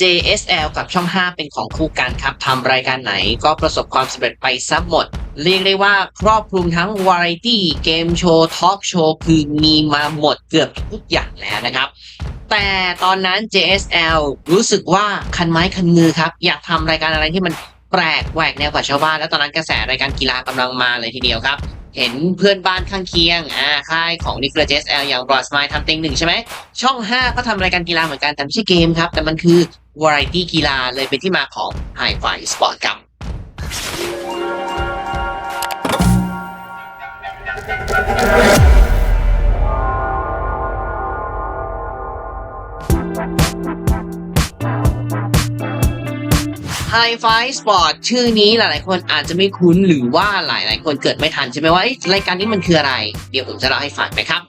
JSL กับช่อง 5 เป็นของคู่กันครับทำรายการไหนก็ประสบความสำเร็จไปซะหมด เรียกได้ว่าครอบคลุมทั้งวาไรตี้เกมโชว์ทอล์กโชว์คือมีมาหมดเกือบทุกอย่างแล้วนะครับแต่ตอนนั้น JSL รู้สึกว่าคันไม้คันมือครับ อยากทำรายการอะไรที่มันแปลกแหวกแนวกว่าชาวบ้าน แล้วตอนนั้นกระแสรายการกีฬากำลังมาเลยทีเดียวครับ เห็นเพื่อนบ้านข้างเคียงอ่าค่ายของนิก l ล JSL อย่าง b r o a d s m i l e ทำเต็งหนึ่งใช่ไหมช่อง 5 ก็ทำรายการกีฬาเหมือนกันแต่ไม่ใช่เกมครับ แต่มันคือ วาไรตี้กีฬาเลยเป็นที่มาของ High Fi Sport ครับ High Fi Sport ชื่อนี้หลาย ๆ คนอาจจะไม่คุ้นหรือว่าหลาย ๆ คนเกิดไม่ทันใช่ไหมว่า รายการนี้มันคืออะไร เดี๋ยวผมจะเล่าให้ฟังนะครับ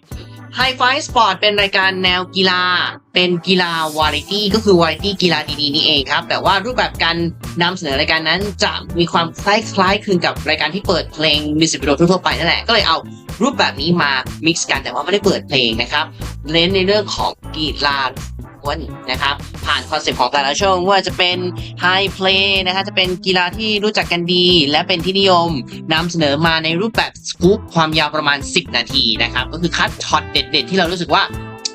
ไฮไฟสปอร์ตเป็นรายการแนวกีฬา เป็นกีฬาวาไรตี้ก็คือวาไรตี้กีฬาดีๆนี่เองครับ แต่ว่ารูปแบบการนำเสนอรายการนั้นจะมีความคล้ายๆคลึงกับรายการที่เปิดเพลงมิวสิกวิดีโอทั่วๆไปนั่นแหละ ก็เลยเอารูปแบบนี้มามิกซ์กันแต่ว่าไม่ได้เปิดเพลงนะครับ เน้นในเรื่องของกีฬา ล้วนนะครับ ผ่านคอนเซปต์ของแต่ละช่วงว่าจะเป็น High Play นะคะจะเป็นกีฬาที่รู้จักกันดี และเป็นที่นิยมนำเสนอมาในรูปแบบสกู๊ปความยาวประมาณ 10 นาทีนะครับ ก็คือคัดช็อตเด็ดๆ ที่เรารู้สึกว่า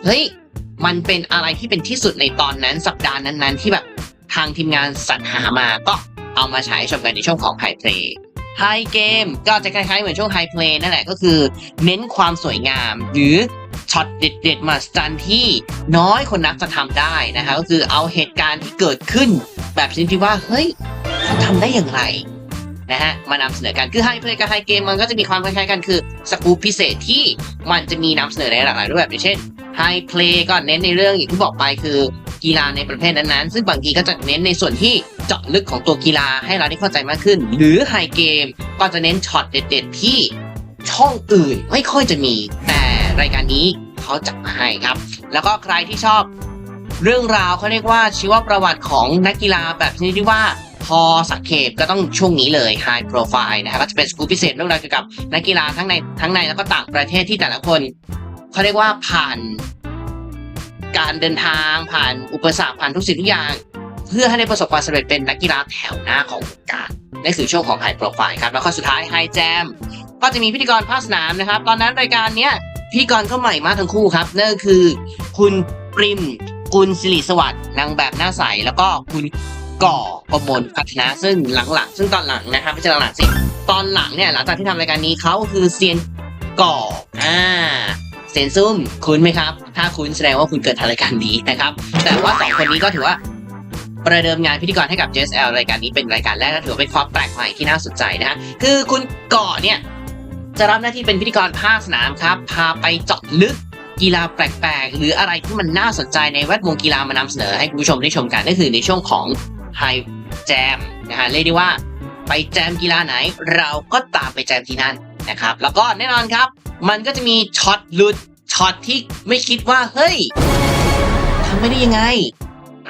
เฮ้ย มันเป็นอะไรที่เป็นที่สุดในตอนนั้นสัปดาห์นั้นๆ ที่แบบทางทีมงานสรรหามาก็เอามาฉายให้ชมกันในช่วงของ High Play High Game ก็จะคล้ายๆเหมือนช่วง High Play นั่นแหละก็คือ เน้นความสวยงาม หรือ ช็อตเด็ดๆมาสตันที่น้อยคนนักจะทำได้นะฮะก็คือเอาเหตุการณ์ที่เกิดขึ้น แบบชนิดที่ว่าเฮ้ยเขาทำได้อย่างไรนะฮะมานำเสนอกันคือไฮเพลย์กับไฮเกมมันก็จะมีความคล้ายๆกันคือสกูปพิเศษที่มันจะมีนำเสนอในหลากหลายรูปแบบอย่างเช่นไฮเพลย์ก็เน้นในเรื่องอย่างที่บอกไปคือกีฬาในประเภทนั้นๆ ซึ่งบางทีก็จะเน้นในส่วนที่เจาะลึกของตัวกีฬาให้เราได้เข้าใจมากขึ้น หรือไฮเกมก็จะเน้นช็อตเด็ด ๆ ที่ช่องอื่นไม่ค่อยจะมี แต่ รายการนี้เขาจัดมาให้ครับ แล้วก็ใครที่ชอบเรื่องราวเขาเรียกว่าชีวประวัติของนักกีฬาแบบชนิดที่ว่าพอสังเกตก็ต้องช่วงนี้เลย High Profile นะครับก็จะเป็นสกู๊ปพิเศษเรื่องราวเกี่ยวกับนักกีฬาทั้งในทั้งในแล้วก็ต่างประเทศที่แต่ละคนเขาเรียกว่าผ่านการเดินทางผ่านอุปสรรคผ่านทุกสิ่งทุกอย่าง เพื่อให้ได้ประสบความสำเร็จเป็นนักกีฬาแถวหน้าของวงการนั่นคือช่วงของ High Profile ครับ แล้วก็สุดท้าย High Jam ก็จะมีพิธีกรภาคสนามนะครับ ตอนนั้นรายการเนี้ย พิธีกรก็ใหม่มากทั้งคู่ครับนั่นก็คือ คุณปริมกุลสิริสวัสดิ์นางแบบหน้าใสแล้วก็คุณก่อประมลพัฒนาซึ่งหลังๆ ซึ่งตอนหลังนะครับไม่ใช่หลังๆสิตอนหลังเนี่ยหลังจากที่ทำรายการนี้เขาคือเซียนก่ออ่าเซียนซุ่มคุ้นไหมครับ ถ้าคุ้นแสดงว่าคุณเกิดทันรายการนี้นะครับ แต่ว่าสองคนนี้ก็ถือว่าประเดิมงานพิธีกรให้กับ JSL รายการนี้เป็นรายการแรกและถือเป็นความแปลกใหม่ที่น่าสนใจนะฮะคือคุณก่อเนี่ย จะรับหน้าที่เป็นพิธีกรภาคสนามครับ พาไปเจาะลึกกีฬาแปลกๆ หรืออะไรที่มันน่าสนใจในแวดวงกีฬามานำเสนอให้คุณผู้ชมได้ชมกันนั่นคือในช่วงของ High Jam นะฮะเรียกได้ว่าไปแจมกีฬาไหน เราก็ตามไปแจมที่นั่นนะครับ แล้วก็แน่นอนครับ มันก็จะมีช็อตหลุดช็อตที่ไม่คิดว่าเฮ้ยทำไม่ได้ยังไง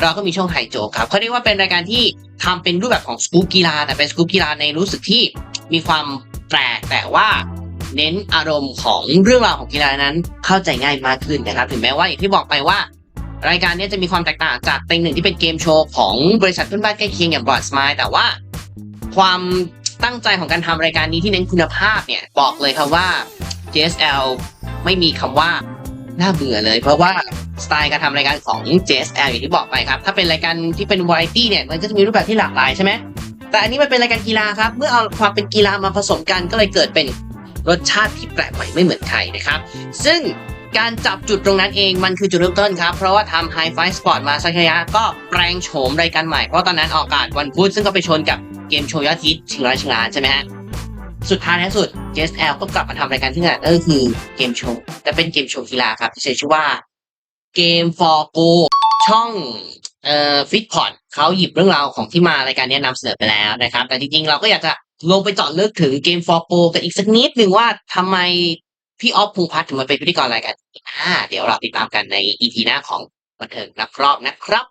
เราก็มีช่วงไฮโจครับเขาเรียกว่าเป็นรายการที่ทำเป็นรูปแบบของสกู๊ปกีฬาแต่เป็นสกู๊ปกีฬาในรู้สึกที่มีความ ปลกแต่ว่าเน้นอารมณ์ของเรื่องราวของกีฬานั้นเข้าใจง่ายมากขึ้นนะครับ ถึงแม้ว่าอย่างที่บอกไปว่า รายการนี้จะมีความแตกต่างจากเต็งหนึ่งที่เป็นเกมโชว์ของบริษัทเพื่อนบ้านใกล้เคียงอย่างบอดสมายแต่ว่า ความตั้งใจของการทำรายการนี้ที่เน้นคุณภาพเนี่ยบอกเลยครับว่า JSL ไม่มีคำว่าน่าเบื่อเลย เพราะว่าสไตล์การทำรายการของ JSL อย่างที่บอกไปครับ ถ้าเป็นรายการที่เป็นวาไรตี้เนี่ยมันก็จะมีรูปแบบที่หลากหลายใช่ไหม แต่อันนี้มันเป็นรายการกีฬาครับ เมื่อเอาความเป็นกีฬามาผสมกันก็เลยเกิดเป็นรสชาติที่แปลกใหม่ไม่เหมือนใครนะครับ ซึ่งการจับจุดตรงนั้นเองมันคือจุดเริ่มต้นครับ เพราะว่าทำ High Five Sport มาสักระยะก็แปลงโฉมรายการใหม่ เพราะตอนนั้นออกอากาศวันพุธซึ่งก็ไปชนกับเกมโชว์ยอดฮิตชิงร้อยชิงล้านใช่ไหมฮะสุดท้ายในที่สุด JSL ก็กลับมาทำรายการที่นั่นก็คือเกมโชว์แต่เป็นเกมโชว์กีฬาครับที่ใช้ชื่อว่า Game for Go ช่อง เอ่อฟิตพอดเขาหยิบเรื่องราวของที่มารายการนี้นำเสนอไปแล้วนะครับ แต่จริงๆ เราก็อยากจะลงไปเจาะลึกถึงเกม for Go กันอีกสักนิดหนึ่งว่าทำไมพี่ออฟภูพัฒน์ถึงมาเป็นพิธีกรรายการอ่าเดี๋ยวเราติดตามกันในอีพีหน้าของบันเทิงนักรอบนะครับ